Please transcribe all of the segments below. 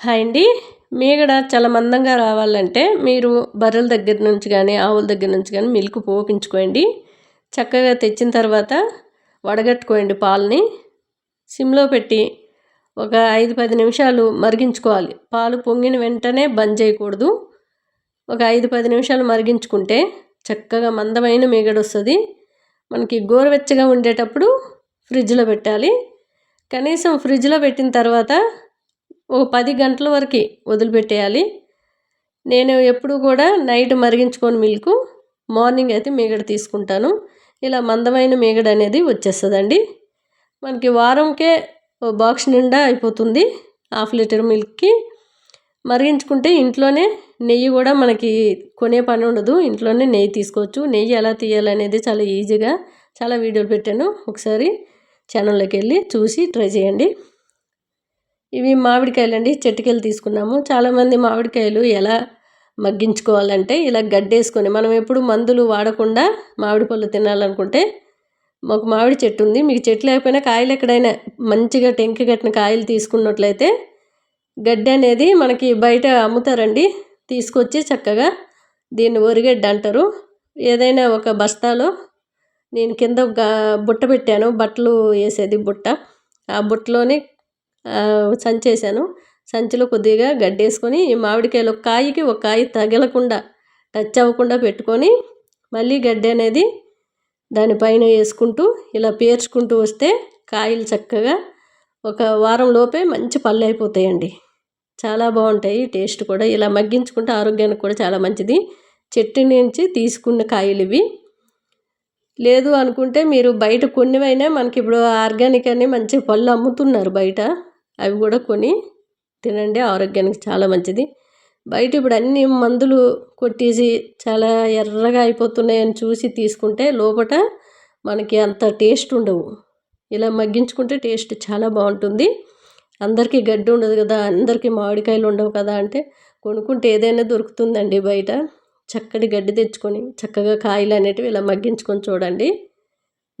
Hi అండి. మీగడ చాలా మందంగా రావాలంటే మీరు బర్రెల దగ్గర నుంచి కానీ ఆవుల దగ్గర నుంచి కానీ మిల్క్ పోపించుకోండి చక్కగా తెచ్చిన తర్వాత వడగట్టుకోండి పాలని. సిమ్లో పెట్టి ఒక ఐదు పది నిమిషాలు మరిగించుకోవాలి. పాలు పొంగిన వెంటనే బంద్ చేయకూడదు. ఒక ఐదు పది నిమిషాలు మరిగించుకుంటే చక్కగా మందమైన మీగడ వస్తుంది. మనకి గోరువెచ్చగా ఉండేటప్పుడు ఫ్రిడ్జ్లో పెట్టాలి. కనీసం ఫ్రిడ్జ్లో పెట్టిన తర్వాత ఒక పది గంటల వరకు వదిలిపెట్టేయాలి. నేను ఎప్పుడు కూడా నైట్ మరిగించుకొని మిల్క్ మార్నింగ్ అయితే మీగడ తీసుకుంటాను. ఇలా మందమైన మీగడ అనేది వచ్చేస్తుందండి. మనకి వారంకే ఓ బాక్స్ నిండా అయిపోతుంది హాఫ్ లీటర్ మిల్క్కి. మరిగించుకుంటే ఇంట్లోనే నెయ్యి కూడా మనకి కొనే పని ఉండదు. ఇంట్లోనే నెయ్యి తీసుకోవచ్చు. నెయ్యి ఎలా తీయాలనేది చాలా ఈజీగా చాలా వీడియోలు పెట్టాను. ఒకసారి ఛానల్లోకి వెళ్ళి చూసి ట్రై చేయండి. ఇవి మామిడికాయలు అండి చెట్టుకెళ్ళి తీసుకున్నాము. చాలామంది మామిడికాయలు ఎలా మగ్గించుకోవాలంటే ఇలా గడ్డేసుకొని మనం ఎప్పుడు మందులు వాడకుండా మామిడి పళ్ళు తినాలనుకుంటే మాకు మామిడి చెట్టు ఉంది. మీకు చెట్టు లేకపోయినా కాయలు ఎక్కడైనా మంచిగా టెంకి కట్టిన కాయలు తీసుకున్నట్లయితే గడ్డి అనేది మనకి బయట అమ్ముతారండి. తీసుకొచ్చి చక్కగా దీన్ని ఒరిగడ్డ అంటారు. ఏదైనా ఒక బస్తాలో నేను కింద బుట్ట పెట్టాను. బట్టలు వేసేది బుట్ట. ఆ బుట్టలోని సంచేసాను సంచిలో కొద్దిగా గడ్డేసుకొని ఈ మామిడికాయలు ఒక కాయకి ఒక కాయ తగలకుండా టచ్ అవ్వకుండా పెట్టుకొని మళ్ళీ గడ్డి అనేది దానిపైన వేసుకుంటూ ఇలా పేర్చుకుంటూ వస్తే కాయలు చక్కగా ఒక వారం లోపే మంచి పళ్ళు అయిపోతాయండి. చాలా బాగుంటాయి. టేస్ట్ కూడా ఇలా మగ్గించుకుంటే ఆరోగ్యానికి కూడా చాలా మంచిది. చెట్టు నుంచి తీసుకున్న కాయలు ఇవి. లేదు అనుకుంటే మీరు బయట కొన్నివైనా మనకి ఇప్పుడు ఆర్గానిక్ అని మంచి పళ్ళు అమ్ముతున్నారు బయట. అవి కూడా కొని తినండి. ఆరోగ్యానికి చాలా మంచిది. బయట ఇప్పుడు అన్ని మందులు కొట్టేసి చాలా ఎర్రగా అయిపోతున్నాయని చూసి తీసుకుంటే లోపల మనకి అంత టేస్ట్ ఉండవు. ఇలా మగ్గించుకుంటే టేస్ట్ చాలా బాగుంటుంది. అందరికీ గడ్డి ఉండదు కదా అందరికీ మామిడికాయలు ఉండవు కదా అంటే కొనుక్కుంటే ఏదైనా దొరుకుతుందండి బయట. చక్కటి గడ్డి తెచ్చుకొని చక్కగా కాయలు అనేటివి ఇలా మగ్గించుకొని చూడండి.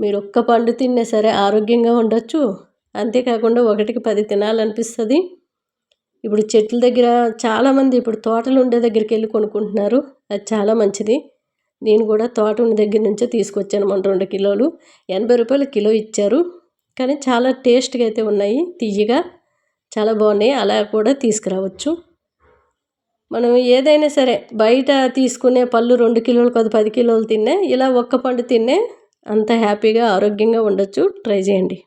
మీరు ఒక్క పండు తిన్నా సరే ఆరోగ్యంగా ఉండొచ్చు. అంతేకాకుండా ఒకటికి పది తినాలనిపిస్తుంది. ఇప్పుడు చెట్ల దగ్గర చాలామంది ఇప్పుడు తోటలు ఉండే దగ్గరికి వెళ్ళి కొనుక్కుంటున్నారు. అది చాలా మంచిది. నేను కూడా తోట ఉన్న దగ్గర నుంచే తీసుకొచ్చాను మన రెండు కిలోలు. ఎనభై రూపాయలు కిలో ఇచ్చారు. కానీ చాలా టేస్ట్గా అయితే ఉన్నాయి. తీయగా చాలా బాగున్నాయి. అలా కూడా తీసుకురావచ్చు. మనం ఏదైనా సరే బయట తీసుకునే పళ్ళు రెండు కిలోలు కాదు పది కిలోలు తిన్నే ఇలా ఒక్క పండు తిన్నే అంత హ్యాపీగా ఆరోగ్యంగా ఉండొచ్చు. ట్రై చేయండి.